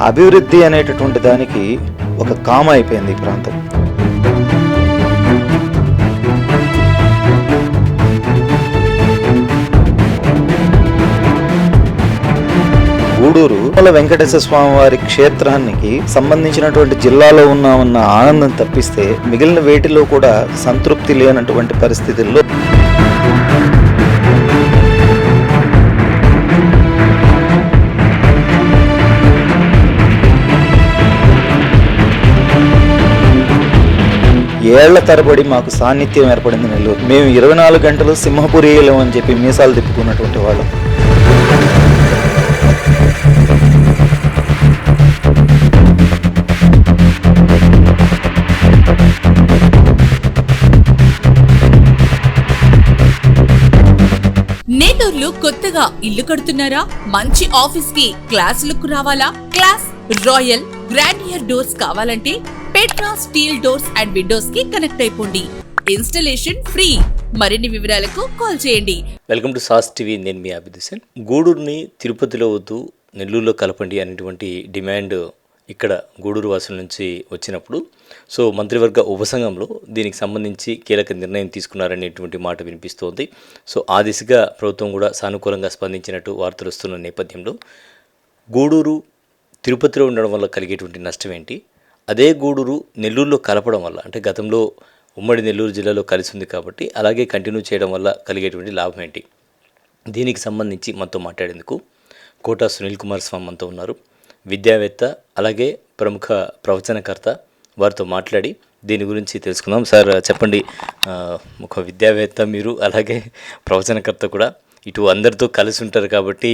అభివృద్ధి అనేటటువంటి దానికి ఒక కామ అయిపోయింది ఈ ప్రాంతం. గూడూరు వెంకటేశ్వర స్వామి వారి క్షేత్రానికి సంబంధించినటువంటి జిల్లాలో ఉన్నామన్న ఉన్న ఆనందం తప్పిస్తే మిగిలిన వేటిలో కూడా సంతృప్తి లేనటువంటి పరిస్థితుల్లో ఏళ్ళ తరబడి మాకు సాన్నిధ్యం ఏర్పడింది నెల్లూరు. మేము ఇరవై నాలుగు గంటలు సింహపురీలం అని చెప్పి మీసాలు తిప్పుకున్నటువంటి వాళ్ళం. నేటూర్లు కొత్తగా ఇల్లు కడుతున్నారా? మంచి ఆఫీస్కి క్లాస్ లుక్ రావాలా? క్లాస్ రాయల్ గ్రాండియర్ డోర్స్ కావాలంటే పెట్రా స్టీల్ డోర్స్ అండ్ విండోస్కి కనెక్ట్ అయిపోండి. ఇన్స్టలేషన్ ఫ్రీ మరిన్ని వివరాలకు కాల్ చేయండి. వెల్కమ్ టు సాస్ టీవీ నేను మీ అభిదిశన్. గూడూరుని తిరుపతిలో వద్దు నెల్లూరులో కలపండి అనేటువంటి డిమాండ్ ఇక్కడ గూడూరు వాసుల నుంచి వచ్చినప్పుడు. సో మంత్రివర్గ ఉపసంఘంలో దీనికి సంబంధించి కీలక నిర్ణయం తీసుకున్నారనేటువంటి మాట వినిపిస్తోంది. సో ఆ దిశగా ప్రభుత్వం కూడా సానుకూలంగా స్పందించినట్టు వార్తలు వస్తున్న నేపథ్యంలో గూడూరు తిరుపతిలో ఉండడం వల్ల కలిగేటువంటి నష్టం ఏంటి? అదే గూడూరు నెల్లూరులో కలపడం వల్ల అంటే గతంలో ఉమ్మడి నెల్లూరు జిల్లాలో కలిసి ఉంది కాబట్టి అలాగే కంటిన్యూ చేయడం వల్ల కలిగేటువంటి లాభం ఏంటి? దీనికి సంబంధించి మనతో మాట్లాడేందుకు కోటా సునీల్ కుమార్ స్వామి మనతో ఉన్నారు. విద్యావేత్త అలాగే ప్రముఖ ప్రవచనకర్త వారితో మాట్లాడి దీని గురించి తెలుసుకుందాం. సార్ చెప్పండి. ఒక విద్యావేత్త మీరు అలాగే ప్రవచనకర్త కూడా. ఇటు అందరితో కలిసి ఉంటారు కాబట్టి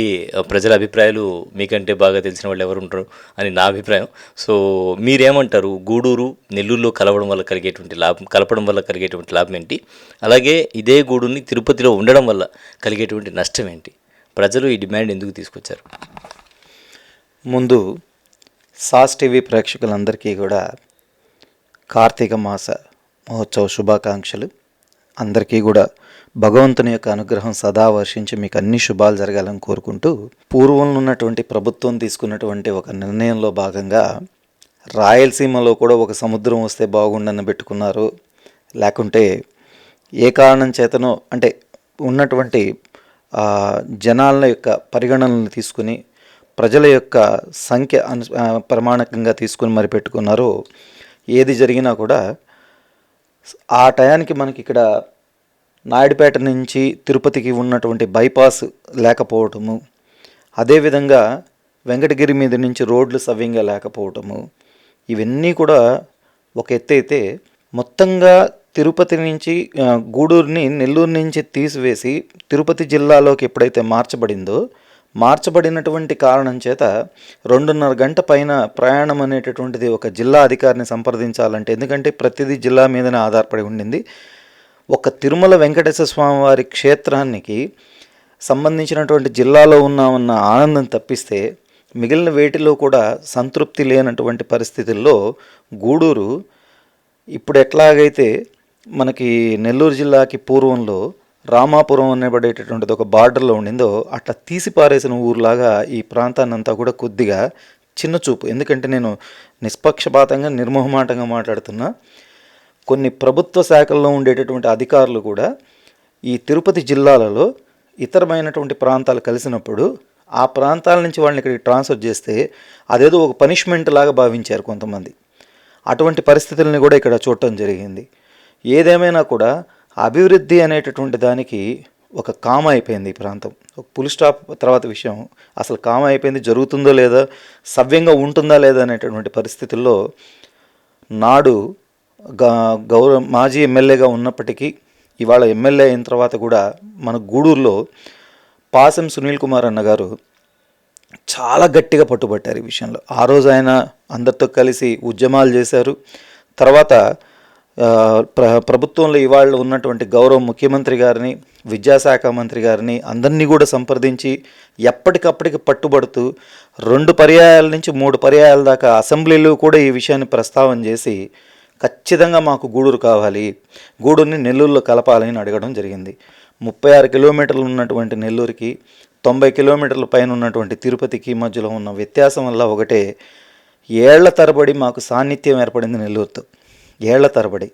ప్రజల అభిప్రాయాలు మీకంటే బాగా తెలిసిన వాళ్ళు ఎవరు ఉంటారు అని నా అభిప్రాయం. సో మీరేమంటారు? గూడూరు నెల్లూరులో కలవడం వల్ల కలిగేటువంటి లాభం కలపడం వల్ల కలిగేటువంటి లాభం ఏంటి? అలాగే ఇదే గూడుని తిరుపతిలో ఉండడం వల్ల కలిగేటువంటి నష్టం ఏంటి? ప్రజలు ఈ డిమాండ్ ఎందుకు తీసుకొచ్చారు? ముందు సాస్ టీవీ ప్రేక్షకులందరికీ కూడా కార్తీక మాస మహోత్సవ శుభాకాంక్షలు. అందరికీ కూడా భగవంతుని యొక్క అనుగ్రహం సదా వర్షించి మీకు అన్ని శుభాలు జరగాలని కోరుకుంటూ పూర్వంలో ఉన్నటువంటి ప్రభుత్వం తీసుకున్నటువంటి ఒక నిర్ణయంలో భాగంగా రాయలసీమలో కూడా ఒక సముద్రం వస్తే బాగుండని పెట్టుకున్నారు. లేకుంటే ఏ కారణం చేతనో అంటే ఉన్నటువంటి జనాల యొక్క పరిగణనలు తీసుకుని ప్రజల యొక్క సంఖ్య అను ప్రమాణకంగా తీసుకుని మరి పెట్టుకున్నారో ఏది జరిగినా కూడా ఆ టయానికి మనకి ఇక్కడ నాయుడుపేట నుంచి తిరుపతికి ఉన్నటువంటి బైపాస్ లేకపోవటము అదేవిధంగా వెంకటగిరి మీద నుంచి రోడ్లు సవ్యంగా లేకపోవటము ఇవన్నీ కూడా ఒక ఎత్తైతే మొత్తంగా తిరుపతి నుంచి గూడూరుని నెల్లూరు నుంచి తీసివేసి తిరుపతి జిల్లాలోకి ఎప్పుడైతే మార్చబడిందో మార్చబడినటువంటి కారణం చేత రెండున్నర గంట పైన ప్రయాణం అనేటటువంటిది ఒక జిల్లా అధికారిని సంప్రదించాలంటే ఎందుకంటే ప్రతిదీ జిల్లా మీదనే ఆధారపడి ఉండింది. ఒక తిరుమల వెంకటేశ్వర స్వామి వారి క్షేత్రానికి సంబంధించినటువంటి జిల్లాలో ఉన్నామన్న ఆనందం తప్పిస్తే మిగిలిన వేటిలో కూడా సంతృప్తి లేనటువంటి పరిస్థితుల్లో గూడూరు ఇప్పుడు ఎట్లాగైతే మనకి నెల్లూరు జిల్లాకి పూర్వంలో రామాపురం అనబడేటటువంటిది ఒక బార్డర్లో ఉండిందో అట్లా తీసి పారేసిన ఊరులాగా ఈ ప్రాంతాన్ని అంతా కూడా కొద్దిగా చిన్న చూపు ఎందుకంటే నేను నిష్పక్షపాతంగా నిర్మోహమాటంగా మాట్లాడుతున్నా. కొన్ని ప్రభుత్వ శాఖల్లో ఉండేటటువంటి అధికారులు కూడా ఈ తిరుపతి జిల్లాలలో ఇతరమైనటువంటి ప్రాంతాలు కలిసినప్పుడు ఆ ప్రాంతాల నుంచి వాళ్ళని ఇక్కడికి ట్రాన్స్ఫర్ చేస్తే అదేదో ఒక పనిష్మెంట్ లాగా భావించారు కొంతమంది. అటువంటి పరిస్థితుల్ని కూడా ఇక్కడ చూడటం జరిగింది. ఏదేమైనా కూడా అభివృద్ధి అనేటటువంటి దానికి ఒక కామ అయిపోయింది ఈ ప్రాంతం. ఒక పులి స్టాప్ తర్వాత విషయం అసలు కామ అయిపోయింది జరుగుతుందో లేదా సవ్యంగా ఉంటుందా లేదా అనేటటువంటి పరిస్థితుల్లో నాడు గౌరవ మాజీ ఎమ్మెల్యేగా ఉన్నప్పటికీ ఇవాళ ఎమ్మెల్యే అయిన తర్వాత కూడా మన గూడూరులో పాసం సునీల్ కుమార్ అన్న గారు చాలా గట్టిగా పట్టుబట్టారు ఈ విషయంలో. ఆ రోజు ఆయన అందరితో కలిసి ఉద్యమాలు చేశారు. తర్వాత ప్ర ప్రభుత్వంలో ఇవాళ ఉన్నటువంటి గౌరవ ముఖ్యమంత్రి గారిని విద్యాశాఖ మంత్రి గారిని అందరినీ కూడా సంప్రదించి ఎప్పటికప్పటికి పట్టుబడుతూ రెండు పర్యాయాల నుంచి మూడు పర్యాయాల దాకా అసెంబ్లీలో కూడా ఈ విషయాన్ని ప్రస్తావన చేసి ఖచ్చితంగా మాకు గూడూరు కావాలి. గూడూరుని నెల్లూరులో కలపాలని అడగడం జరిగింది. ముప్పై ఆరు కిలోమీటర్లు ఉన్నటువంటి నెల్లూరుకి తొంభై కిలోమీటర్ల పైన ఉన్నటువంటి తిరుపతికి మధ్యలో ఉన్న వ్యత్యాసం వల్ల ఒకటే ఏళ్ళ తరబడి మాకు సాన్నిధ్యం ఏర్పడింది నెల్లూరుతో. ఏళ్ళ తరబడి.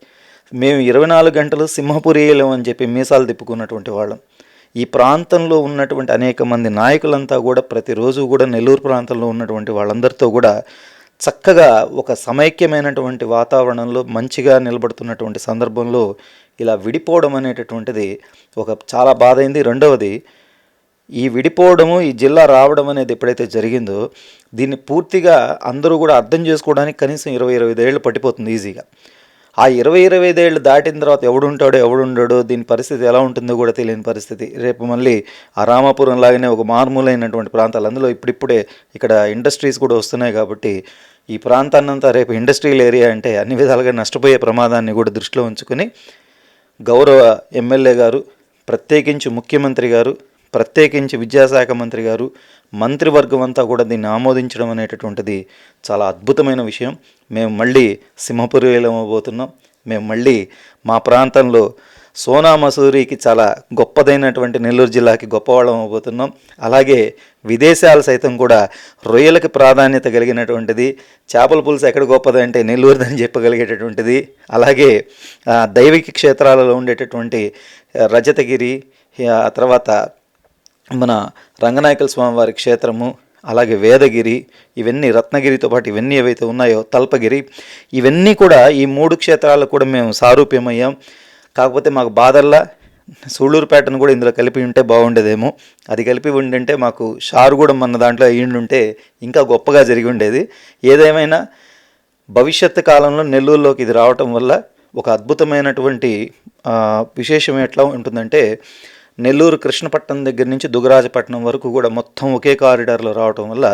మేము ఇరవై నాలుగు గంటలు సింహపురీలం అని చెప్పి మీసాలు తిప్పుకున్నటువంటి వాళ్ళం. ఈ ప్రాంతంలో ఉన్నటువంటి అనేక మంది నాయకులంతా కూడా ప్రతిరోజు కూడా నెల్లూరు ప్రాంతంలో ఉన్నటువంటి వాళ్ళందరితో కూడా చక్కగా ఒక సమైక్యమైనటువంటి వాతావరణంలో మంచిగా నిలబడుతున్నటువంటి సందర్భంలో ఇలా విడిపోవడం అనేటటువంటిది ఒక చాలా బాధ అయింది రెండవది ఈ విడిపోవడము ఈ జిల్లా రావడం అనేది ఎప్పుడైతే జరిగిందో దీన్ని పూర్తిగా అందరూ కూడా అర్థం చేసుకోవడానికి కనీసం ఇరవై ఇరవై ఐదేళ్ళు పట్టిపోతుంది ఈజీగా. ఆ ఇరవై ఇరవై ఐదేళ్ళు దాటిన తర్వాత ఎవడుంటాడో ఎవడుండడో దీని పరిస్థితి ఎలా ఉంటుందో కూడా తెలియని పరిస్థితి. రేపు మళ్ళీ ఆ రామాపురం లాగానే ఒక మారుమూలైనటువంటి ప్రాంతాలు అందులో ఇప్పుడిప్పుడే ఇక్కడ ఇండస్ట్రీస్ కూడా వస్తున్నాయి కాబట్టి ఈ ప్రాంతాన్నంతా రేపు ఇండస్ట్రియల్ ఏరియా అంటే అన్ని విధాలుగా నష్టపోయే ప్రమాదాన్ని కూడా దృష్టిలో ఉంచుకొని గౌరవ ఎమ్మెల్యే గారు ప్రత్యేకించి ముఖ్యమంత్రి గారు ప్రత్యేకించి విద్యాశాఖ మంత్రి గారు మంత్రివర్గం అంతా కూడా దీన్ని ఆమోదించడం అనేటటువంటిది చాలా అద్భుతమైన విషయం. మేము మళ్ళీ సింహపురి వెళ్ళబోతున్నాం మేము మళ్ళీ మా ప్రాంతంలో సోనా మసూరికి చాలా గొప్పదైనటువంటి నెల్లూరు జిల్లాకి గొప్పవాళ్ళం అవబోతున్నాం అలాగే విదేశాలు సైతం కూడా రొయ్యలకు ప్రాధాన్యత కలిగినటువంటిది చేపల పులుసు ఎక్కడ గొప్పదంటే నెల్లూరుదని చెప్పగలిగేటటువంటిది అలాగే దైవిక క్షేత్రాలలో ఉండేటటువంటి రజతగిరి ఆ తర్వాత మన రంగనాయకుల స్వామివారి క్షేత్రము అలాగే వేదగిరి ఇవన్నీ రత్నగిరితో పాటు ఇవన్నీ ఏవైతే ఉన్నాయో తల్పగిరి ఇవన్నీ కూడా ఈ మూడు క్షేత్రాలకు కూడా మేము సారూప్యమయ్యాం. కాకపోతే మాకు బాధల్లా సూళ్ళూరుపేటను కూడా ఇందులో కలిపి ఉంటే బాగుండేదేమో. అది కలిపి ఉండింటే మాకు షారుగూడెం అన్న దాంట్లో అయ్యిండుంటే ఇంకా గొప్పగా జరిగి ఉండేది. ఏదేమైనా భవిష్యత్తు కాలంలో నెల్లూరులోకి ఇది రావటం వల్ల ఒక అద్భుతమైనటువంటి విశేషం ఎట్లా ఉంటుందంటే నెల్లూరు కృష్ణపట్నం దగ్గర నుంచి దుగరాజపట్నం వరకు కూడా మొత్తం ఒకే కారిడార్లో రావటం వల్ల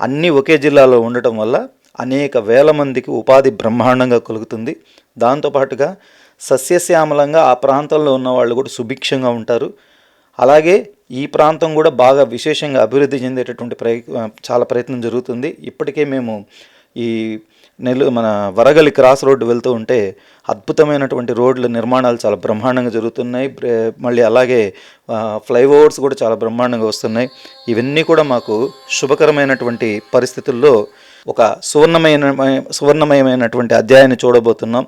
అన్నీ ఒకే జిల్లాలో ఉండటం వల్ల అనేక వేల మందికి ఉపాధి బ్రహ్మాండంగా కలుగుతుంది. దాంతోపాటుగా సస్యశ్యామలంగా ఆ ప్రాంతంలో ఉన్న వాళ్ళు కూడా సుభిక్షంగా ఉంటారు. అలాగే ఈ ప్రాంతం కూడా బాగా విశేషంగా అభివృద్ధి చెందేటటువంటి ప్రయ చాలా ప్రయత్నం జరుగుతుంది. ఇప్పటికే మేము ఈ నెల్లు మన వరగలి క్రాస్ రోడ్డు వెళ్తూ ఉంటే అద్భుతమైనటువంటి రోడ్ల నిర్మాణాలు చాలా బ్రహ్మాండంగా జరుగుతున్నాయి. మళ్ళీ అలాగే ఫ్లైఓవర్స్ కూడా చాలా బ్రహ్మాండంగా వస్తున్నాయి. ఇవన్నీ కూడా మాకు శుభకరమైనటువంటి పరిస్థితుల్లో ఒక సువర్ణమైన సువర్ణమయమైనటువంటి అధ్యాయాన్ని చూడబోతున్నాం.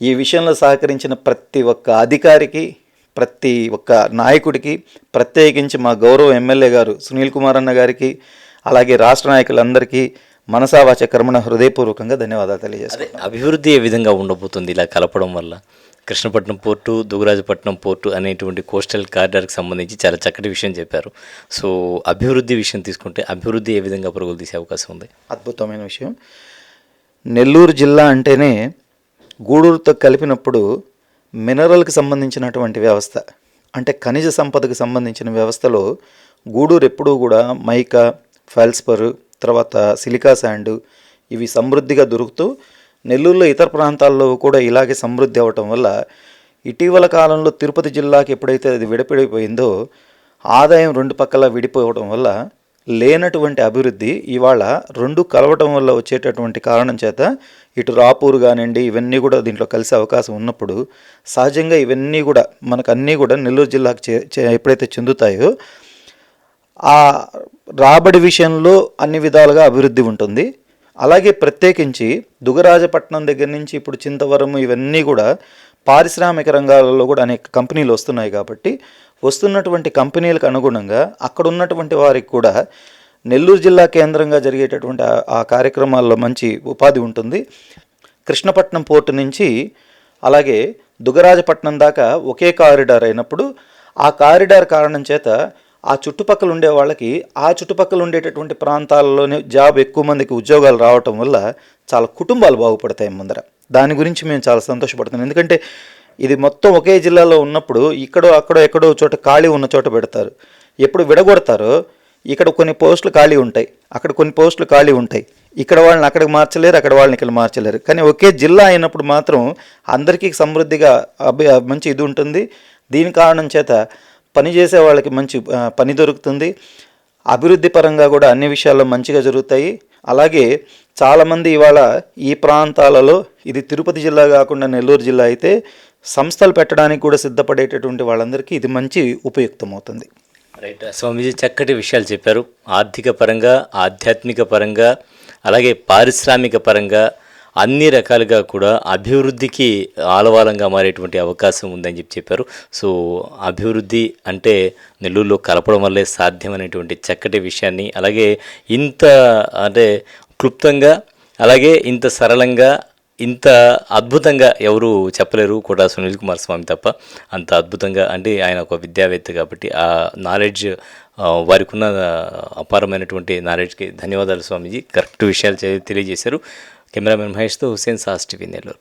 ఈ విషయంలో సహకరించిన ప్రతి ఒక్క అధికారికి ప్రతి ఒక్క నాయకుడికి ప్రత్యేకించి మా గౌరవ ఎమ్మెల్యే గారు సునీల్ కుమార్ అన్న గారికి అలాగే రాష్ట్ర నాయకులందరికీ మనసావాచ కర్మణ హృదయపూర్వకంగా ధన్యవాదాలు తెలియజేస్తాను అభివృద్ధి ఏ విధంగా ఉండబోతుంది ఇలా కలపడం వల్ల? కృష్ణపట్నం పోర్టు దుగరాజపట్నం పోర్టు అనేటువంటి కోస్టల్ కారిడార్కి సంబంధించి చాలా చక్కటి విషయం చెప్పారు. సో అభివృద్ధి విషయం తీసుకుంటే అభివృద్ధి ఏ విధంగా పరుగులు తీసే అవకాశం ఉంది? అద్భుతమైన విషయం. నెల్లూరు జిల్లా అంటేనే గూడూరుతో కలిపినప్పుడు మినరల్కి సంబంధించినటువంటి వ్యవస్థ అంటే ఖనిజ సంపదకు సంబంధించిన వ్యవస్థలో గూడూరు ఎప్పుడూ కూడా మైకా ఫెల్స్పర్ తర్వాత సిలికా శాండ్ ఇవి సమృద్ధిగా దొరుకుతూ నెల్లూరులో ఇతర ప్రాంతాల్లో కూడా ఇలాగే సమృద్ధి అవ్వటం వల్ల ఇటీవల కాలంలో తిరుపతి జిల్లాకి ఎప్పుడైతే అది విడిపడిపోయిందో ఆదాయం రెండు పక్కల విడిపోవడం వల్ల లేనటువంటి అభివృద్ధి ఇవాళ రెండు కలవటం వల్ల వచ్చేటటువంటి కారణం చేత ఇటు రాపూరు కానివ్వండి ఇవన్నీ కూడా దీంట్లో కలిసే అవకాశం ఉన్నప్పుడు సహజంగా ఇవన్నీ కూడా మనకు అన్నీ కూడా నెల్లూరు జిల్లాకు చే- ఎప్పుడైతే చెందుతాయో ఆ రాబడి విషయంలో అన్ని విధాలుగా అభివృద్ధి ఉంటుంది. అలాగే ప్రత్యేకించి దుగరాజపట్నం దగ్గర నుంచి ఇప్పుడు చింతవరం ఇవన్నీ కూడా పారిశ్రామిక రంగాలలో కూడా అనేక కంపెనీలు వస్తున్నాయి కాబట్టి వస్తున్నటువంటి కంపెనీలకు అనుగుణంగా అక్కడ ఉన్నటువంటి వారికి కూడా నెల్లూరు జిల్లా కేంద్రంగా జరిగేటటువంటి ఆ- ఆ కార్యక్రమాల్లో మంచి ఉపాధి ఉంటుంది. కృష్ణపట్నం పోర్టు నుంచి అలాగే దుగరాజపట్నం దాకా ఒకే కారిడార్ అయినప్పుడు ఆ కారిడార్ కారణం చేత ఆ చుట్టుపక్కల ఉండే వాళ్ళకి ఆ చుట్టుపక్కల ఉండేటటువంటి ప్రాంతాల్లోనే జాబ్ ఎక్కువ మందికి ఉద్యోగాలు రావటం వల్ల చాలా కుటుంబాలు బాగుపడతాయి ముందర. దాని గురించి మేము చాలా సంతోషపడుతున్నాం. ఎందుకంటే ఇది మొత్తం ఒకే జిల్లాలో ఉన్నప్పుడు ఇక్కడో అక్కడో ఎక్కడో చోట ఖాళీ ఉన్న చోట పెడతారు. ఎప్పుడు విడగొడతారో ఇక్కడ కొన్ని పోస్టులు ఖాళీ ఉంటాయి. అక్కడ కొన్ని పోస్టులు ఖాళీ ఉంటాయి. ఇక్కడ వాళ్ళని అక్కడికి మార్చలేరు అక్కడ వాళ్ళని ఇక్కడ మార్చలేరు. కానీ ఒకే జిల్లా అయినప్పుడు మాత్రం అందరికీ సమృద్ధిగా అభి మంచి ఇది ఉంటుంది. దీని కారణం చేత పని చేసే వాళ్ళకి మంచి పని దొరుకుతుంది. అభివృద్ధి పరంగా కూడా అన్ని విషయాల్లో మంచిగా జరుగుతాయి. అలాగే చాలామంది ఇవాళ ఈ ప్రాంతాలలో ఇది తిరుపతి జిల్లా కాకుండా నెల్లూరు జిల్లా అయితే సంస్థలు పెట్టడానికి కూడా సిద్ధపడేటటువంటి వాళ్ళందరికీ ఇది మంచి ఉపయుక్తమవుతుంది. రైట్. స్వామీజీ చక్కటి విషయాలు చెప్పారు. ఆర్థిక పరంగా ఆధ్యాత్మిక పరంగా అలాగే పారిశ్రామిక పరంగా అన్ని రకాలుగా కూడా అభివృద్ధికి ఆలవాలంగా మారేటువంటి అవకాశం ఉందని చెప్పి చెప్పారు. సో అభివృద్ధి అంటే నెల్లూరులో కలపడం వల్లే సాధ్యమైనటువంటి చక్కటి విషయాన్ని అలాగే ఇంత అంటే క్లుప్తంగా అలాగే ఇంత సరళంగా ఇంత అద్భుతంగా ఎవరు చెప్పలేరు కూడా సునీల్ కుమార్ స్వామి తప్ప. అంత అద్భుతంగా అంటే ఆయన ఒక విద్యావేత్త కాబట్టి ఆ నాలెడ్జ్ వారికి ఉన్న అపారమైనటువంటి నాలెడ్జ్కి ధన్యవాదాలు స్వామీజీ. కరెక్ట్ విషయాలు తెలియజేశారు. కెమెరామెన్ మహేష్తో హుసేన్ సాస్ టీవీ నెల్లూరు.